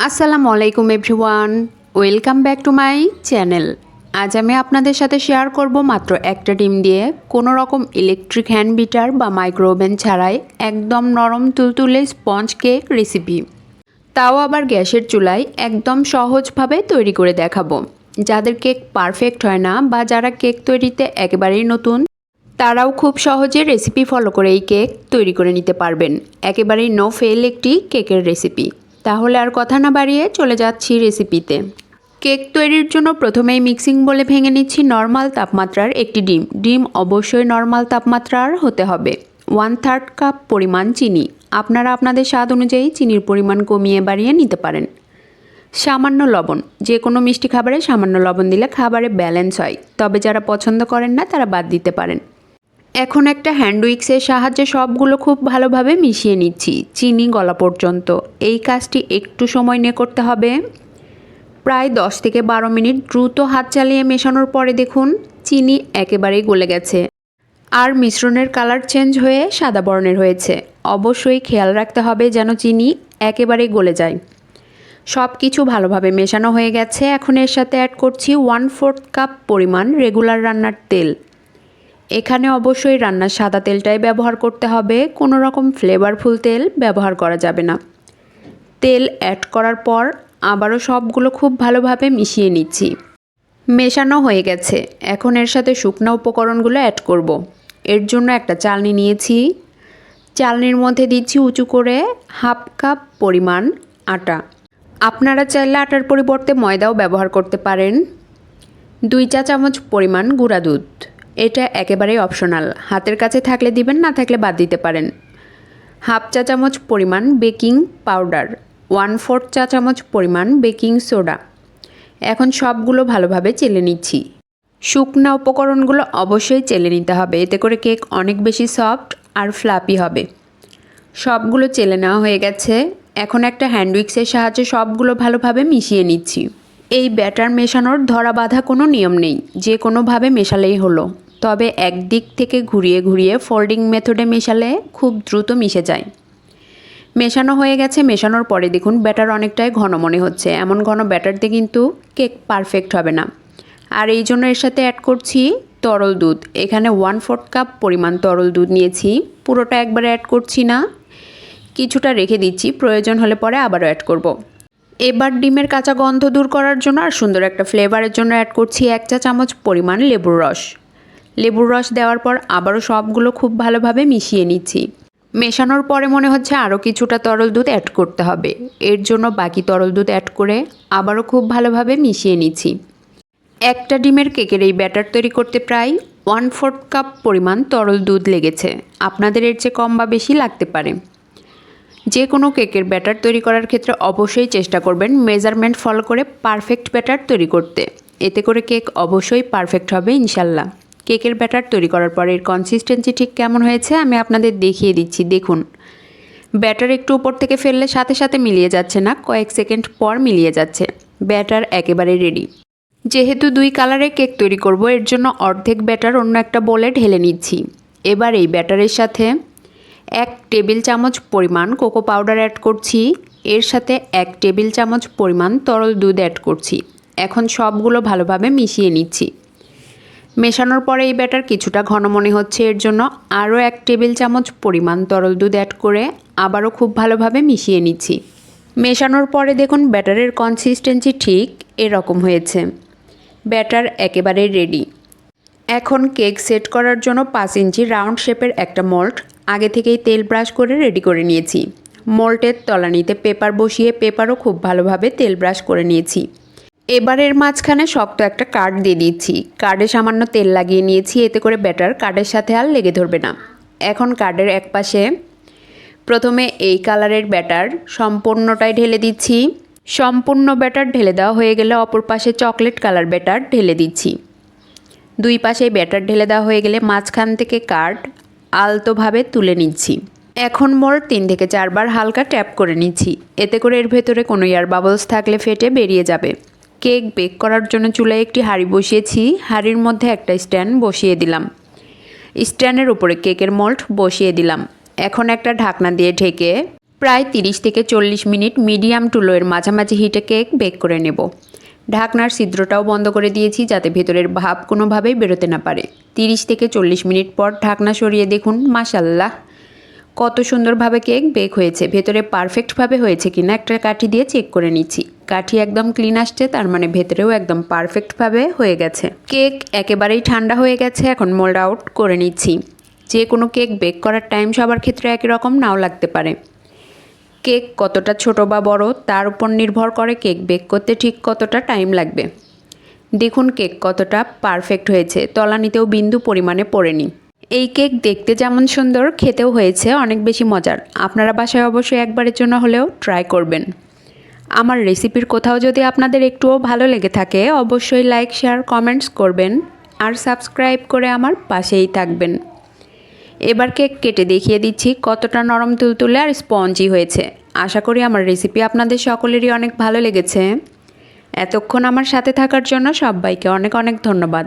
আসসালামু আলাইকুম everyone, welcome back to my channel. আজ আমি আপনাদের সাথে শেয়ার করব মাত্র একটা ডিম দিয়ে কোনো রকম ইলেকট্রিক হ্যান্ড বিটার বা মাইক্রো ওভেন ছাড়াই একদম নরম তুলতুলে স্পঞ্জ কেক রেসিপি তাও আবার গ্যাসের চুলায় একদম সহজভাবে তৈরি করে দেখাবো। যাদের কেক পারফেক্ট হয় না বা যারা কেক তৈরিতে একেবারেই নতুন, তারাও খুব সহজে রেসিপি ফলো করে এই কেক তৈরি করে নিতে পারবেন। একেবারেই নো ফেল একটি কেকের রেসিপি তাহলে আর কথা না বাড়িয়ে চলে যাচ্ছি রেসিপিতে কেক তৈরির জন্য প্রথমেই মিক্সিং বলে ভেঙে নিচ্ছি নর্মাল তাপমাত্রার একটি ডিম। ডিম অবশ্যই নর্মাল তাপমাত্রার হতে হবে। ওয়ান থার্ড কাপ পরিমাণ চিনি। আপনারা আপনাদের স্বাদ অনুযায়ী চিনির পরিমাণ কমিয়ে বাড়িয়ে নিতে পারেন। সামান্য লবণ। যে কোনো মিষ্টি খাবারে সামান্য লবণ দিলে খাবারে ব্যালেন্স হয়। তবে যারা পছন্দ করেন না, তারা বাদ দিতে পারেন। এখন একটা হ্যান্ড উইক্সের সাহায্যে সবগুলো খুব ভালোভাবে মিশিয়ে নিচ্ছি, চিনি গলা পর্যন্ত। এই কাজটি একটু সময় নিয়ে করতে হবে। প্রায় দশ থেকে বারো মিনিট দ্রুত হাত চালিয়ে মেশানোর পরে দেখুন, চিনি একেবারেই গলে গেছে। আর মিশ্রণের কালার চেঞ্জ হয়ে সাদা বর্ণের হয়েছে। অবশ্যই খেয়াল রাখতে হবে যেন চিনি একেবারেই গলে যায়। সব কিছু ভালোভাবে মেশানো হয়ে গেছে। এখন এর সাথে অ্যাড করছি ওয়ান ফোর্থ কাপ পরিমাণ রেগুলার রান্নার তেল। এখানে অবশ্যই রান্নার সাদা তেলটাই ব্যবহার করতে হবে। কোনো রকম ফ্লেভারফুল তেল ব্যবহার করা যাবে না। তেল অ্যাড করার পর আবারও সবগুলো খুব ভালোভাবে মিশিয়ে নিচ্ছি। মেশানো হয়ে গেছে। এখন এর সাথে শুকনো উপকরণগুলো অ্যাড করব। এর জন্য একটা চালনি নিয়েছি। চালনির মধ্যে দিচ্ছি উঁচু করে হাফ কাপ পরিমাণ আটা। আপনারা চাইলে আটার পরিবর্তে ময়দাও ব্যবহার করতে পারেন। দুই চা চামচ পরিমাণ গুঁড়া দুধ। এটা একেবারেই অপশনাল হাতের কাছে থাকলে দিবেন, না থাকলে বাদ দিতে পারেন। হাফ চা চামচ পরিমাণ বেকিং পাউডার, ওয়ান ফোর্থ চা চামচ পরিমাণ বেকিং সোডা। এখন সবগুলো ভালোভাবে চেলে নিচ্ছি। শুকনা উপকরণগুলো অবশ্যই চেলে নিতে হবে, এতে করে কেক অনেক বেশি সফট আর ফ্লাপি হবে। সবগুলো চেলে নেওয়া হয়ে গেছে। এখন একটা হ্যান্ডউইক্সের সাহায্যে সবগুলো ভালোভাবে মিশিয়ে নিচ্ছি। এই ব্যাটার মেশানোর ধরা বাঁধা কোনো নিয়ম নেই, যে কোনোভাবে মেশালেই হলো। তবে একদিক থেকে ঘুরিয়ে ঘুরিয়ে ফোল্ডিং মেথডে মেশালে খুব দ্রুত মিশে যায়। মেশানো হয়ে গেছে, মেশানোর পরে দেখুন ব্যাটার অনেকটাই ঘন মনে হচ্ছে। এমন ঘন ব্যাটার দিয়ে কিন্তু কেক পারফেক্ট হবে না। আর এই জন্য এর সাথে অ্যাড করছি তরল দুধ। এখানে ওয়ান ফোর্থ কাপ পরিমাণ তরল দুধ নিয়েছি। পুরোটা একবারে অ্যাড করছি না। কিছুটা রেখে দিচ্ছি, প্রয়োজন হলে পরে আবারও অ্যাড করব। এবার ডিমের কাঁচা গন্ধ দূর করার জন্য আর সুন্দর একটা ফ্লেভারের জন্য অ্যাড করছি এক চা চামচ পরিমাণ লেবুর রস। লেবুর রস দেওয়ার পর আবারও সবগুলো খুব ভালোভাবে মিশিয়ে নিচ্ছি। মেশানোর পরে মনে হচ্ছে আরও কিছুটা তরল দুধ অ্যাড করতে হবে। এর জন্য বাকি তরল দুধ অ্যাড করে আবারও খুব ভালোভাবে মিশিয়ে নিচ্ছি। একটা ডিমের কেকের এই ব্যাটার তৈরি করতে প্রায় ওয়ান ফোর্থ কাপ পরিমাণ তরল দুধ লেগেছে। আপনাদের এর চেয়ে কম বা বেশি লাগতে পারে। যে কোনো কেকের ব্যাটার তৈরি করার ক্ষেত্রে অবশ্যই চেষ্টা করবেন মেজারমেন্ট ফলো করে পারফেক্ট ব্যাটার তৈরি করতে। এতে করে কেক অবশ্যই পারফেক্ট হবে ইনশাল্লাহ। কেকের ব্যাটার তৈরি করার পর এর কনসিস্টেন্সি ঠিক কেমন হয়েছে আমি আপনাদের দেখিয়ে দিচ্ছি, দেখুন। ব্যাটার একটু উপর থেকে ফেললে সাথে সাথে মিলিয়ে যাচ্ছে না, কয়েক সেকেন্ড পর মিলিয়ে যাচ্ছে। ব্যাটার একেবারে রেডি যেহেতু দুই কালারের কেক তৈরি করব, এর জন্য অর্ধেক ব্যাটার অন্য একটা বলে ঢেলে নিচ্ছি। এবার এই ব্যাটারের সাথে এক টেবিল চামচ পরিমাণ কোকো পাউডার অ্যাড করছি। এর সাথে এক টেবিল চামচ পরিমাণ তরল দুধ অ্যাড করছি। এখন সবগুলো ভালোভাবে মিশিয়ে নিচ্ছি। মেশানোর পরে এই ব্যাটার কিছুটা ঘন মনে হচ্ছে। এর জন্য আরও এক টেবিল চামচ পরিমাণ তরল দুধ অ্যাড করে আবারও খুব ভালোভাবে মিশিয়ে নিচ্ছি। মেশানোর পরে দেখুন ব্যাটারের কনসিস্টেন্সি ঠিক এরকম হয়েছে। ব্যাটার একেবারে রেডি এখন কেক সেট করার জন্য পাঁচ ইঞ্চি রাউন্ড শেপের একটা মোল্ড আগে থেকেই তেল ব্রাশ করে রেডি করে নিয়েছি। মোল্টের তলানিতে পেপার বসিয়ে পেপারও খুব ভালোভাবে তেল ব্রাশ করে নিয়েছি। এবারের মাঝখানে শক্ত একটা কার্ড দিয়ে দিচ্ছি কার্ডে সামান্য তেল লাগিয়ে নিয়েছি, এতে করে ব্যাটার কার্ডের সাথে আর লেগে ধরবে না। এখন কার্ডের এক পাশে প্রথমে এই কালারের ব্যাটার সম্পূর্ণটাই ঢেলে দিচ্ছি। সম্পূর্ণ ব্যাটার ঢেলে দেওয়া হয়ে গেলে অপর পাশে চকলেট কালার ব্যাটার ঢেলে দিচ্ছি। দুই পাশে ব্যাটার ঢেলে দেওয়া হয়ে গেলে মাঝখান থেকে কার্ড আলতোভাবে তুলে নিচ্ছি। এখন মোট তিন থেকে চারবার হালকা ট্যাপ করে নিচ্ছি। এতে করে এর ভেতরে কোনো এয়ার বাবলস থাকলে ফেটে বেরিয়ে যাবে। কেক বেক করার জন্য চুলায় একটি হাঁড়ি বসিয়েছি। হাঁড়ির মধ্যে একটা স্ট্যান্ড বসিয়ে দিলাম। স্ট্যান্ডের উপরে কেকের মল্ট বসিয়ে দিলাম। এখন একটা ঢাকনা দিয়ে ঢেকে প্রায় তিরিশ থেকে চল্লিশ মিনিট মিডিয়াম টু লোয়ের মাঝামাঝি হিটে কেক বেক করে নেব। ঢাকনার ছিদ্রটাও বন্ধ করে দিয়েছি যাতে ভেতরের ভাব কোনোভাবেই বেরোতে না পারে। তিরিশ থেকে চল্লিশ মিনিট পর ঢাকনা সরিয়ে দেখুন মাসাল্লাহ কত সুন্দরভাবে কেক বেক হয়েছে, ভেতরে পারফেক্টভাবে হয়েছে কিনা একটা কাঠি দিয়ে চেক করে নিচ্ছি। কাঠি একদম ক্লিন আসছে, তার মানে ভেতরেও একদম পারফেক্টভাবে হয়ে গেছে। কেক একেবারেই ঠান্ডা হয়ে গেছে, এখন মোল্ড আউট করে নিচ্ছি। যে কোনো কেক বেক করার টাইম সবার ক্ষেত্রে একই রকম, নাও লাগতে পারে। কেক কতটা ছোট বা বড়, তার উপর নির্ভর করে কেক বেক করতে ঠিক কতটা টাইম লাগবে। দেখুন কেক কতটা পারফেক্ট হয়েছে, তলানিতেও বিন্দু পরিমাণে পড়েনি। এই কেক দেখতে যেমন সুন্দর, খেতেও হয়েছে অনেক বেশি মজার। আপনারা বাসায় অবশ্যই একবারের জন্য হলেও ট্রাই করবেন। আমার রেসিপির কোথাও যদি আপনাদের একটুও ভালো লেগে থাকে, অবশ্যই লাইক, শেয়ার, কমেন্টস করবেন আর সাবস্ক্রাইব করে আমার পাশেই থাকবেন। এবার কেক কেটে দেখিয়ে দিচ্ছি কতটা নরম তুলতুলে আর স্পঞ্জি হয়েছে। আশা করি আমার রেসিপি আপনাদের সকলেরই অনেক ভালো লেগেছে। এতক্ষণ আমার সাথে থাকার জন্য সবাইকে অনেক অনেক ধন্যবাদ।